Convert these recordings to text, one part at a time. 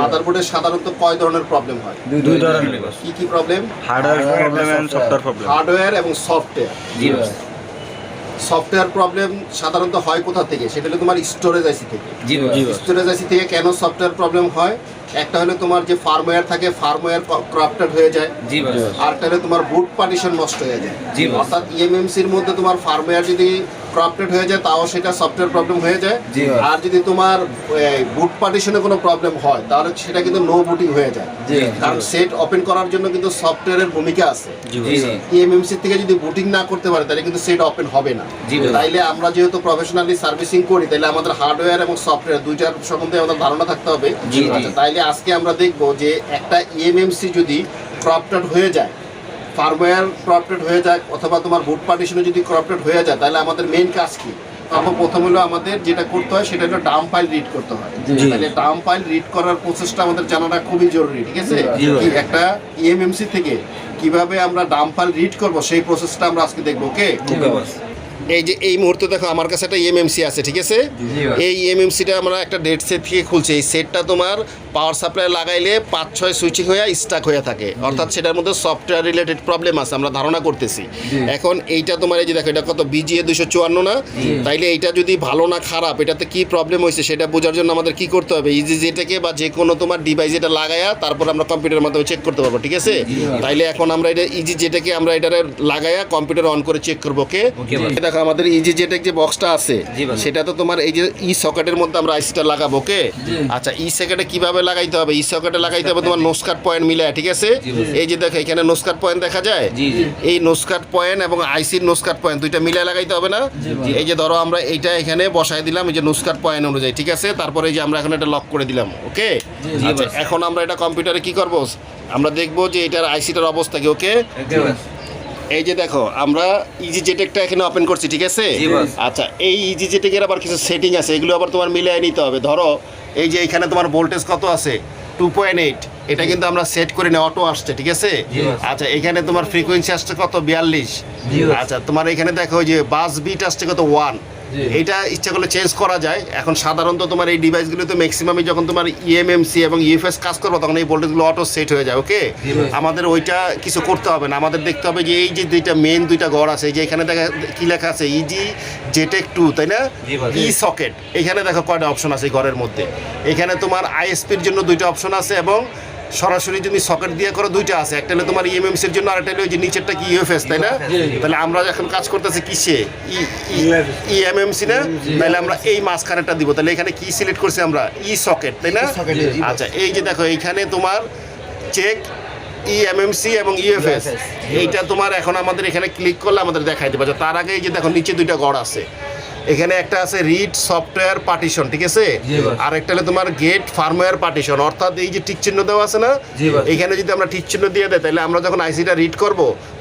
মাদারবোর্ডের সাধারণত কয় ধরনের প্রবলেম হয়? দুই ধরনের কি কি problem hardware problem and software problem hardware এবং সফটওয়্যার জি সফটওয়্যার প্রবলেম সাধারণত হয় কোথা থেকে? সেটা হলো তোমার স্টোরেজ আইসি থেকে। স্টোরেজ আইসি থেকে কেন সফটওয়্যার প্রবলেম হয়? একটা হলো তোমার যে ফার্মওয়্যার থাকে ফার্মওয়্যার করাপ্টেড হয়ে যায়। জি বস আরেকটা হলো তোমার বুট পার্টিশন নষ্ট হয়ে যায়. অর্থাৎ ইএমএমসির মধ্যে তোমার ফার্মওয়্যার যদি করাপ্টেড হয়ে যায় তাও সেটা সফটওয়্যার প্রবলেম হয়ে যায়। আর যদি তোমার বুট পার্টিশনে কোনো প্রবলেম হয় তাহলে সেটা কিন্তু নো বুটিং হয়ে যায়। কারণ সেট ওপেন করার জন্য কিন্তু সফটওয়্যারের ভূমিকা আছে। জি জি ইএমএমসি থেকে যদি বুটিং না করতে পারে তাহলে কিন্তু সেট ওপেন হবে না। তাইলে আমরা যেহেতু প্রফেশনালি সার্ভিসিং করি তাহলে আমাদের হার্ডওয়্যার এবং সফটওয়্যার দুইটার সম্বন্ধে আমাদের ধারণা থাকতে হবে। আচ্ছা, তাইলে আজকে আমরা দেখব যে একটা ইএমএমসি যদি ক্রপটেড হয়ে যায় ফার্মওয়্যার ক্রপটেড হয়ে যায় অথবা তোমার বুট পার্টিশনে যদি ক্রপটেড হয়ে যায় তাহলে আমাদের মেইন কাজ কি? আমরা প্রথম হলো আমাদের যেটা করতে হয় সেটা হলো ডাম ফাইল রিড করতে হয়। তাহলে ডাম ফাইল রিড করার প্রসেসটা আমাদের জানাটা খুবই জরুরি ঠিক আছে? একটা ইএমএমসি থেকে কীভাবে আমরা ডাম ফাইল রিড করব সেই প্রসেসটা আমরা আজকে দেখব ওকে? এই যে এই মুহূর্তে দেখো আমার কাছে একটা ইএমএমসি আছে ঠিক আছে। এই ইএমএমসিটা আমরা একটা ডেট সেট থেকে খুলছি। এই সেটটা তোমার পাওয়ার সাপ্লাই লাগাইলে পাঁচ ছয় সুইচিং হয়ে স্টাক হয়ে থাকে। অর্থাৎ সেটার মধ্যে সফটওয়্যার রিলেটেড প্রবলেম আছে আমরা ধারণা করতেছি। এখন এইটা তোমার এই যে দেখো এটা কত? বিজিএ দুশো চুয়ান্ন না? তাইলে এইটা যদি ভালো না খারাপ এটাতে কি প্রবলেম হয়েছে সেটা বোঝার জন্য আমাদের কি করতে হবে? ইজি যেটাকে বা যে কোনো তোমার ডিভাইস এটা লাগায়া তারপর আমরা কম্পিউটারের মাধ্যমে চেক করতে পারব ঠিক আছে? তাইলে এখন আমরা এটা ইজি যেটাকে আমরা এটা লাগায়া কম্পিউটার অন করে চেক করব ওকে দেখো আমাদের ইজি যেটা যে বক্সটা আছে সেটা তো তোমার এই যে ই সকেটের মধ্যে আমরা আইসিটা লাগাবো ওকে আচ্ছা ই সকেটে কীভাবে লাগাইতে হবে ই সকেটে লাগাইতে হবে তোমার নোসকাট পয়েন্ট মিলে ঠিক আছে? এই যে দেখো এখানে নোসকাট পয়েন্ট দেখা যায়? এই নোসকাট পয়েন্ট এবং আইসির নোসকাট পয়েন্ট দুইটা মিলে লাগাইতে হবে না? এই যে ধরো আমরা এইটা এখানে বসাই দিলাম এই যে নোসকাট পয়েন্ট অনুযায়ী ঠিক আছে? তারপরে এই যে আমরা এখন এটা লক করে দিলাম ওকে? আচ্ছা এখন আমরা এটা কম্পিউটারে কি করব? আমরা দেখব যে এটার আইসিটার অবস্থা কি ওকে? এই যে দেখো আমরা ইজি জেটেকটা এখানে ওপেন করছি ঠিক আছে? আচ্ছা এই ইজি জেটেকের আবার কিছু সেটিং আছে এগুলো আবার তোমার মিলিয়ে নিতে হবে। ধরো এই যে এখানে তোমার ভোল্টেজ কত আছে? টু পয়েন্ট এইট এটা কিন্তু আমরা সেট করে নিই অটো আসছে ঠিক আছে? আচ্ছা এখানে তোমার ফ্রিকোয়েন্সি আসছে কত? বিয়াল্লিশ। আচ্ছা তোমার এখানে দেখো যে বাস বিট আসছে কত? ওয়ান। এটা ইচ্ছা করলে চেঞ্জ করা যায়। এখন সাধারণত তোমার এই ডিভাইসগুলোতে ম্যাক্সিমামই যখন তোমার E ইএমএমসি এবং ইউএফএস কাজ করব তখন এই ভোল্টেজগুলো অটো সেট হয়ে যায় ওকে আমাদের ওইটা কিছু করতে হবে না। আমাদের দেখতে হবে যে এই যে দুইটা মেন দুইটা ঘর আছে যে এখানে দেখা কি লেখা আছে? ইজি জেটেক টু তাই না? ই সকেট এখানে দেখো কয়টা অপশন আছে ঘরের মধ্যে। এখানে তোমার আইএসপির জন্য দুইটা অপশন আছে এবং সরাসরি যদি সকেট দিয়ে করো দুইটা আছে একটা হলো তোমার ইএমএমসির জন্য আর একটা হলো যে নিচেরটা কি ইউএফএস তাই না। তাহলে আমরা এখন কাজ করতেছি কিসে? ইএমএমসি না? তাহলে আমরা এই মাঝখানেরটা দিব। তাহলে এখানে কি সিলেক্ট করছি আমরা? ই সকেট তাই না. আচ্ছা এই যে দেখো এইখানে তোমার চেক ইএমএমসি এবং ইউএফএস এইটা তোমার এখন আমাদের এখানে ক্লিক করলে আমাদের দেখাই দেবে। আচ্ছা, তার আগে এই যে দেখো নিচে দুইটা গড় আছে। এখানে একটা আছে রিড সফটওয়্যার পার্টিশন ঠিক আছে. আর একটা হলো তোমার গেট ফার্মওয়্যার পার্টিশন অর্থাৎ এই যে টিক চিহ্ন দেওয়া আছে না? এখানে যদি আমরা টিক চিহ্ন দিয়ে দেয় তাহলে আমরা যখন আইসিটা রিড করব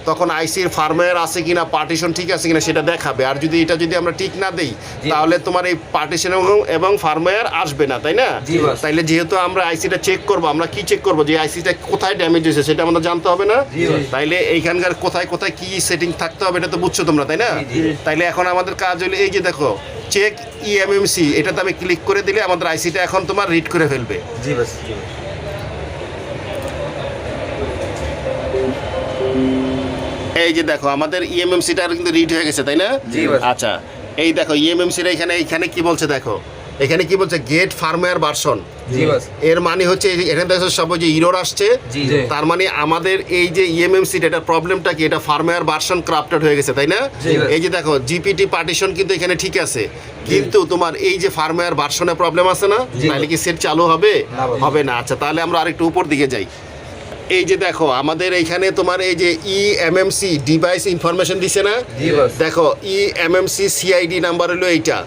তখন আইসির ফার্মওয়্যার আছে কিনা পার্টিশন ঠিক আছে কিনা সেটা দেখাবে। আর যদি এটা যদি আমরা ঠিক না দেই তাহলে তোমার এই পার্টিশন এবং ফার্মওয়্যার আসবে না তাই না? তাইলে যেহেতু আমরা আইসিটা চেক করব আমরা কি চেক করব যে আইসিটা কোথায় ড্যামেজ হয়েছে সেটা আমাদের জানতে হবে না? তাইলে এইখানকার কোথায় কোথায় কি সেটিং থাকতে হবে এটা তো বুঝছ তোমরা তাই না। তাইলে এখন আমাদের কাজ হলো এই যে দেখো চেক ইএমএমসি এটাতে আমি ক্লিক করে দিলে আমাদের আইসিটা এখন তোমার রিড করে ফেলবে। জি বস এই যে দেখো আমাদের E ইএমএমসিটা কিন্তু রিড হয়ে গেছে তাই না. আচ্ছা এই দেখো ইএমএমসিটা এখানে এখানে কি বলছে দেখো? এখানে কি বলছে? গেট ফার্মওয়্যার ভার্সন এর মানে হচ্ছে এখানে দেখো সব যে ইরোর আসছে। তার মানে আমাদের এই যে E ইএমএমসিটা এটা প্রবলেমটা কি? এটা ফার্মওয়্যার ভার্সন ক্রাফটেড হয়ে গেছে তাই না? এই যে দেখো জিপিটি পার্টিশন কিন্তু এখানে ঠিক আছে। কিন্তু তোমার এই যে ফার্মওয়্যার ভার্সনে প্রবলেম আছে না? তাহলে কি সেট চালু হবে? হবে না। আচ্ছা তাহলে আমরা আরেকটু উপর দিকে যাই। এই যে দেখো আমাদের এইখানে তোমার এই যে E ইএমএমসি ডিভাইস ইনফরমেশন দিছে না জি, boss. দেখো E ইএমএমসি সিআইডি নাম্বার হলো এইটা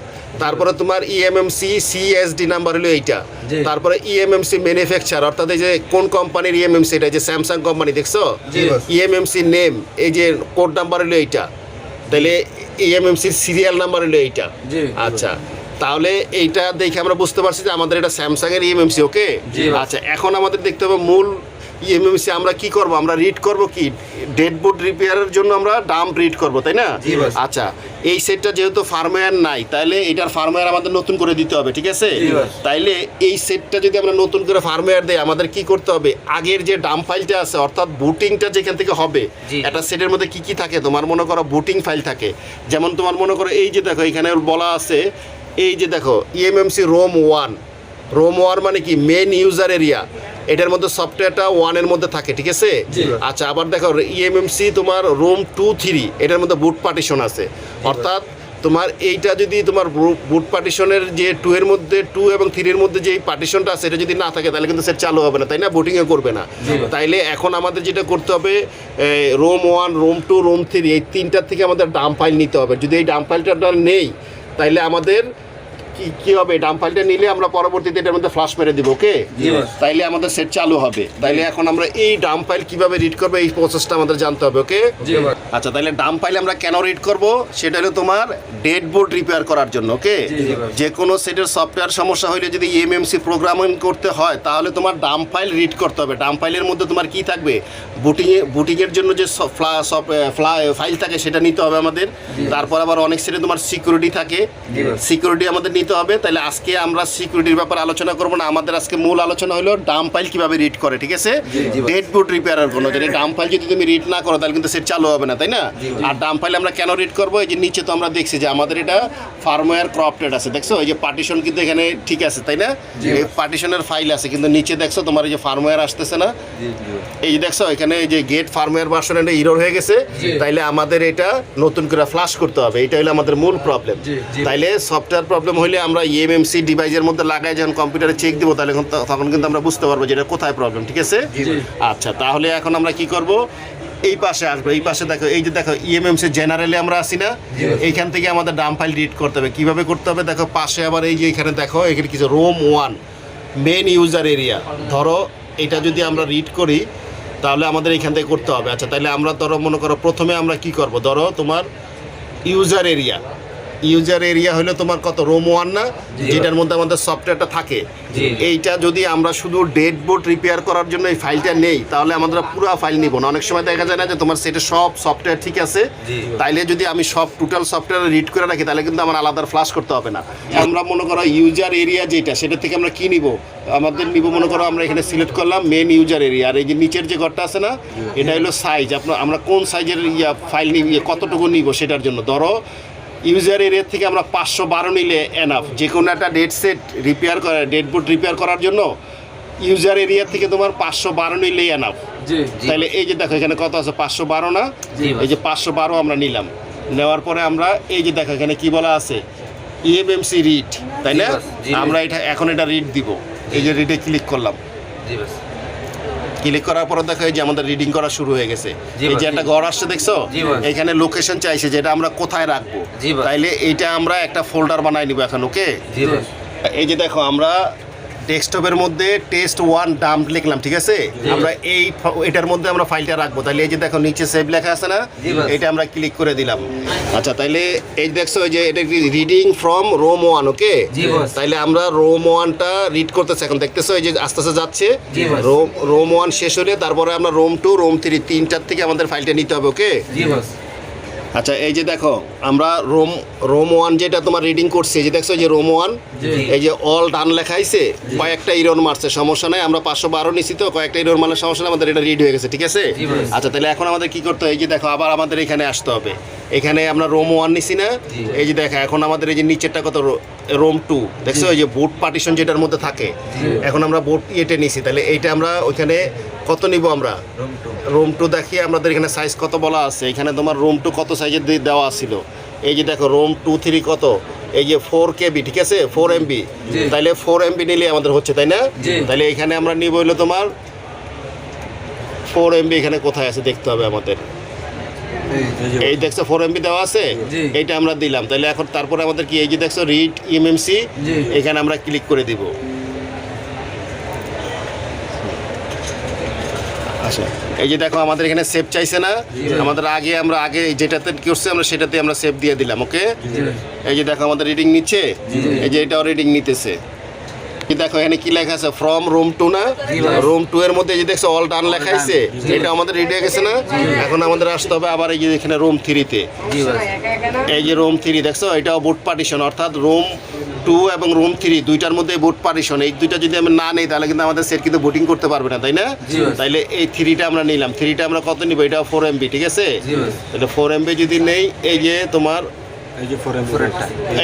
তারপরে তোমার E ইএমএমসি সিএসডি নাম্বার হলো এইটা। তারপরে E ইএমএমসি ম্যানুফ্যাকচার অর্থাৎ এই যে কোন কোম্পানির ই এম ইএমএমসি এটা এই যে স্যামসাং কোম্পানি দেখছ জি, boss. ইএমএমসি নেম এই যে কোড নাম্বার হলো এইটা তাহলে এ এম এম ইএমএমসির সিরিয়াল নাম্বার হলো এইটা আচ্ছা তাহলে এইটা দেখে আমরা বুঝতে পারছি যে আমাদের এটা স্যামসাং এর ইএমএমসি ওকে. আচ্ছা এখন আমাদের দেখতে হবে মূল ইএমএমসি আমরা কি করব? আমরা রিড করব কি? ডেড বোর্ড রিপেয়ারের জন্য আমরা ডাম্প রিড করব তাই না? আচ্ছা এই সেটটা যেহেতু ফার্মওয়্যার নাই তাহলে এটার ফার্মওয়্যার আমাদের নতুন করে দিতে হবে ঠিক আছে? তাইলে এই সেটটা যদি আমরা নতুন করে ফার্মওয়্যার দেই আমাদের কি করতে হবে? আগের যে ডাম ফাইলটা আছে অর্থাৎ বুটিংটা যেখান থেকে হবে। একটা সেটের মধ্যে কি কি থাকে? তোমার মনে করো বুটিং ফাইল থাকে। যেমন তোমার মনে করো এই যে দেখো এখানে বলা আছে এই যে দেখো EMMC ROM one ROM one মানে কি? মেন ইউজার এরিয়া এটার মধ্যে সফটওয়্যারটা ওয়ানের মধ্যে থাকে ঠিক আছে? আচ্ছা আবার দেখো ইএমএমসি তোমার রোম টু থ্রি এটার মধ্যে বুট পার্টিশন আছে। অর্থাৎ তোমার এইটা যদি তোমার বুট পার্টিশনের যে টু এর মধ্যে টু এবং থ্রির মধ্যে যে পার্টিশনটা আছে এটা যদি না থাকে তাহলে কিন্তু সেট চালু হবে না তাই না? বুটিংও করবে না। তাইলে এখন আমাদের যেটা করতে হবে ROM one ROM two ROM three এই তিনটার থেকে আমাদের ডাম ফাইল নিতে হবে। যদি এই ডাম ফাইলটা নেই তাইলে আমাদের কি কি হবে? ডাম ফাইলটা নিলে আমরা পরবর্তীতে এটার মধ্যে ফ্লাশ মেরে দিব ওকে তাইলে আমাদের সেট চালু হবে। তাইলে এখন আমরা এই ডাম ফাইল কীভাবে রিড করব এই প্রসেসটা আমাদের জানতে হবে ওকে আচ্ছা তাহলে ডাম ফাইল আমরা কেন রিড করব? সেটা হলো তোমার ডেড বোর্ড রিপেয়ার করার জন্য ওকে। যে কোনো সেটের সফটওয়্যার সমস্যা হলে যদি এমএমসি প্রোগ্রামিং করতে হয় তাহলে তোমার ডাম ফাইল রিড করতে হবে। ডাম ফাইলের মধ্যে তোমার কি থাকবে? বুটিংয়ে বুটিংয়ের জন্য যে ফাইল থাকে সেটা নিতে হবে আমাদের। তারপর আবার অনেক সেটে তোমার সিকিউরিটি থাকে। সিকিউরিটি আমাদের নিতে হবে তাহলে আজকে আমরা সিকিউরিটির ব্যাপারে আলোচনা করব না। আমাদের আজকে মূল আলোচনা হলো ডাম ফাইল কীভাবে রিড করে ঠিক আছে। ডেড বুট রিপেয়ারের কোনো যদি ডাম ফাইল যদি তুমি রিড না করো তাহলে কিন্তু সেট চালু হবে না তাই না। আর ডাম ফাইল আমরা কেন রিড করব? এই যে নিচে তো আমরা দেখছি যে আমাদের এটা ফার্মওয়্যার ক্রপটেড আছে দেখছ? এই যে পার্টিশন কিন্তু এখানে ঠিক আছে তাই না? এই পার্টিশনের ফাইল আছে কিন্তু নিচে দেখছ তোমার এই যে ফার্মওয়্যার আসতেছে না? এই যে দেখছ এখানে এই যে গেট ফার্মওয়্যার ভার্সন এটা ইরোর হয়ে গেছে। তাইলে আমাদের এটা নতুন করে ফ্লাশ করতে হবে। এটা হলো আমাদের মূল প্রবলেম। তাইলে সফটওয়্যার প্রবলেম হলে আমরা E ইএমএমসি ডিভাইসের মধ্যে লাগাই যখন কম্পিউটারে চেক দিব তাহলে তখন কিন্তু আমরা বুঝতে পারব যে এটা কোথায় প্রবলেম ঠিক আছে। আচ্ছা তাহলে এখন আমরা কি করব? এই পাশে আসব এই পাশে দেখো এই যে দেখো E ইএমএমসি জেনারেলে আমরা আসি না? এইখান থেকে আমাদের ডাম ফাইল রিড করতে হবে। কীভাবে করতে হবে? দেখো পাশে আবার এই যে এখানে দেখো এখানে কিছু ROM one main user area ধরো এটা যদি আমরা রিড করি তাহলে আমাদের এখান থেকে করতে হবে। আচ্ছা তাহলে আমরা ধরো মনে করো প্রথমে আমরা কি করব? ধরো তোমার ইউজার এরিয়া ইউজার এরিয়া হলো তোমার কত? রোম ওয়ান না। যেটার মধ্যে আমাদের সফটওয়্যারটা থাকে। এইটা যদি আমরা শুধু ডেড বোর্ড রিপেয়ার করার জন্য এই ফাইলটা নেই তাহলে আমরা পুরো ফাইল নিব না। অনেক সময় দেখা যায় না যে তোমার সেটা সব সফটওয়্যার ঠিক আছে। তাইলে যদি আমি সব টোটাল সফটওয়্যার রিড করে রাখি তাহলে কিন্তু আমার আলাদা ফ্লাশ করতে হবে না। আমরা মনে করো ইউজার এরিয়া যেটা সেটা থেকে আমরা কি নিব? আমাদের নিব মনে করো আমরা এখানে সিলেক্ট করলাম মেন ইউজার এরিয়া আর এই যে নিচের যে ঘরটা আছে না এটা হলো সাইজ আপনার আমরা কোন সাইজের ইয়া ফাইল নিব ইয়ে কতটুকু নিব সেটার জন্য? ধরো ইউজার এরিয়া থেকে আমরা পাঁচশো বারো নিলে এনাফ যে কোনো একটা ডেট সেট রিপেয়ার করা ডেট বোর্ড রিপেয়ার করার জন্য ইউজার এরিয়া থেকে তোমার পাঁচশো বারো নিলেই এনাফ তাহলে এই যে দেখো এখানে কত আছে? পাঁচশো বারো না? এই যে পাঁচশো বারো আমরা নিলাম। নেওয়ার পরে আমরা এই যে দেখো এখানে কি বলা আছে? E ইএমএমসি রিড তাই না? আমরা এটা এখন এটা রিড দিব। এই যে রিডে ক্লিক করলাম। জি ক্লিক করার পর দেখা যে আমাদের রিডিং করা শুরু হয়ে গেছে। এই যে একটা ঘর আসছে দেখছ? এখানে লোকেশন চাইছে যেটা আমরা কোথায় রাখব। তাইলে এটা আমরা একটা ফোল্ডার বানাই নিব এখন ওকে এই যে দেখো আমরা ডেস্কটপের মধ্যে টেস্ট ওয়ান ডাম্প লিখলাম ঠিক আছে? আমরা এই এটার মধ্যে আমরা ফাইলটা রাখব। তাহলে এই যে দেখো নিচে সেভ লেখা আছে না? এটা আমরা ক্লিক করে দিলাম। আচ্ছা তাহলে এই দেখছ যে এটা reading from ROM one okay তাহলে আমরা রোম ওয়ানটা রিড করতেছি এখন। দেখতেছো এই যে আস্তে আস্তে যাচ্ছে? রোম রোম ওয়ান শেষ হলে তারপরে আমরা রোম টু রোম থ্রি তিনটার থেকে আমাদের ফাইলটা নিতে হবে ওকে আচ্ছা এই যে দেখো আমরা রোম রোম ওয়ান যেটা তোমার রিডিং করছি এই যে দেখছ যে রোম ওয়ান? এই যে অল ডান লেখাইছে কয়েকটা ইরোর মারছে সমস্যা নাই আমরা পাঁচশো বারো নিছি তো কয়েকটা ইরোর মারলে সমস্যা নাই আমাদের এটা রিড হয়ে গেছে ঠিক আছে? আচ্ছা তাহলে এখন আমাদের কি করতে হবে? এই যে দেখো আবার আমাদের এখানে আসতে হবে। এখানে আমরা রোম ওয়ান নিছি না এই যে দেখো এখন আমাদের এই যে নিচেরটা কত রোম টু দেখছ? এই যে বোর্ড পার্টিশন যেটার মধ্যে থাকে এখন আমরা বোর্ড ইয়েটে নিছি তাহলে এইটা আমরা ওইখানে কত নিব আমরা? রুম টু দেখিয়ে আমাদের এখানে সাইজ কত বলা আছে। এখানে তোমার রুম টু কত সাইজের দিয়ে দেওয়া ছিল? এই যে দেখো রুম টু থ্রি কত? এই যে ফোর কেবি ঠিক আছে? ফোর এমবি জি। তাইলে ফোর এমবি নিলে আমাদের হচ্ছে তাই না। তাহলে এখানে আমরা নিব হইল তোমার ফোর এমবি এখানে কোথায় আছে দেখতে হবে আমাদের। এই দেখছ ফোর এমবি দেওয়া আছে? এইটা আমরা দিলাম। তাহলে এখন তারপরে আমাদের কি এই যে দেখছ রিড ইএমএমসি জি। এখানে আমরা ক্লিক করে দিব। আচ্ছা। এই যে দেখো আমাদের এখানে সেভ চাইছে না। আমাদের আগে আমরা আগে যেটাতে করছি আমরা সেটাতে আমরা সেভ দিয়ে দিলাম ওকে এই যে দেখো আমাদের রিডিং নিচ্ছে। এই যে এটাও রিডিং নিতেছে। দেখো এখানে কি লেখা আছে? ফ্রম রুম টু না? রুম টু এর মধ্যে যে দেখছ অল ডান লেখা আছে এটা আমাদের রেডি হয়ে গেছে না? এখন আমাদের আসতে হবে আবার এই যে এখানে রুম থ্রিতে এই যে রুম থ্রি দেখছ? এটাও বুট পার্টিশন অর্থাৎ রুম টু এবং রুম থ্রি দুইটার মধ্যে বুট পার্টিশন এই দুইটা যদি আমি না নেই তাহলে কিন্তু আমাদের সেট কিন্তু বুটিং করতে পারবে না তাই না। তাইলে এই থ্রিটা আমরা নিলাম। থ্রিটা আমরা কত নিব? এটা ফোর এমবি ঠিক আছে? এটা ফোর এমবি যদি নেই এই যে তোমার এই যে ফোর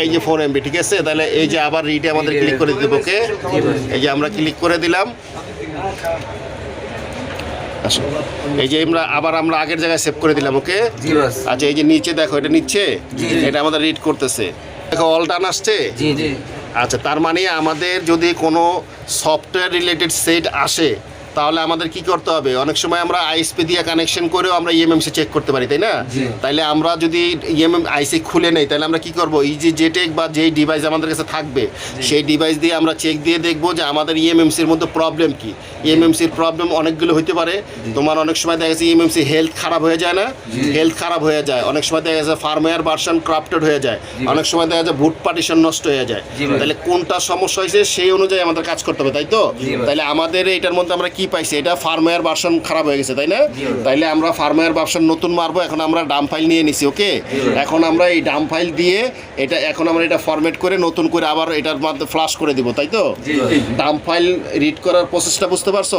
এই যে ফোর এমবি ঠিক আছে? তাহলে এই যে আবার রিটে আমাদের ক্লিক করে দিতে ওকে এই যে আমরা ক্লিক করে দিলাম। আসো। এই যে আমরা আবার আমরা আগের জায়গায় সেভ করে দিলাম ওকে আচ্ছা এই যে নিচে দেখো এটা নিচ্ছে? এটা আমাদের রিড করতেছে। দেখো অল ডান আসছে? আচ্ছা তার মানে আমাদের যদি কোনো সফটওয়্যার রিলেটেড সেট আসে তাহলে আমাদের কি করতে হবে? অনেক সময় আমরা আইএসপি দিয়ে কানেকশন করেও আমরা ইএমএমসি চেক করতে পারি তাই না। তাইলে আমরা যদি ইএমএম আইসি খুলে নেই তাহলে আমরা কি করব? এই যে জেটেক বা যেই ডিভাইস আমাদের কাছে থাকবে সেই ডিভাইস দিয়ে আমরা চেক দিয়ে দেখব যে আমাদের ইএমএমসির মধ্যে প্রবলেম কি। ইএমএমসির প্রবলেম অনেকগুলো হতে পারে। তোমার অনেক সময় দেখা যাচ্ছে ইএমএমসি হেলথ খারাপ হয়ে যায় না? হেলথ খারাপ হয়ে যায়। অনেক সময় দেখা যাচ্ছে ফার্মওয়্যার ভার্সন ক্রাফটেড হয়ে যায়। অনেক সময় দেখা যায় বুট পার্টিশন নষ্ট হয়ে যায়। তাহলে কোনটা সমস্যা হয়েছে সেই অনুযায়ী আমাদের কাজ করতে হবে তাই তো? তাহলে আমাদের এটার মধ্যে আমরা কি পাইছি? এটা ফার্মওয়্যার ভার্সন খারাপ হয়ে গেছে তাই না? তাইলে আমরা ফার্মওয়্যার ভার্সন নতুন মারবো এখন আমরা ডাম ফাইল নিয়ে নিছি ওকে? এখন আমরা এই ডাম ফাইল দিয়ে এটা এখন আমরা এটা ফরম্যাট করে নতুন করে আবার এটার মাধ্যমে ফ্লাশ করে দিব তাই তো? ডাম ফাইল রিড করার প্রসেসটা বুঝতে পারছ?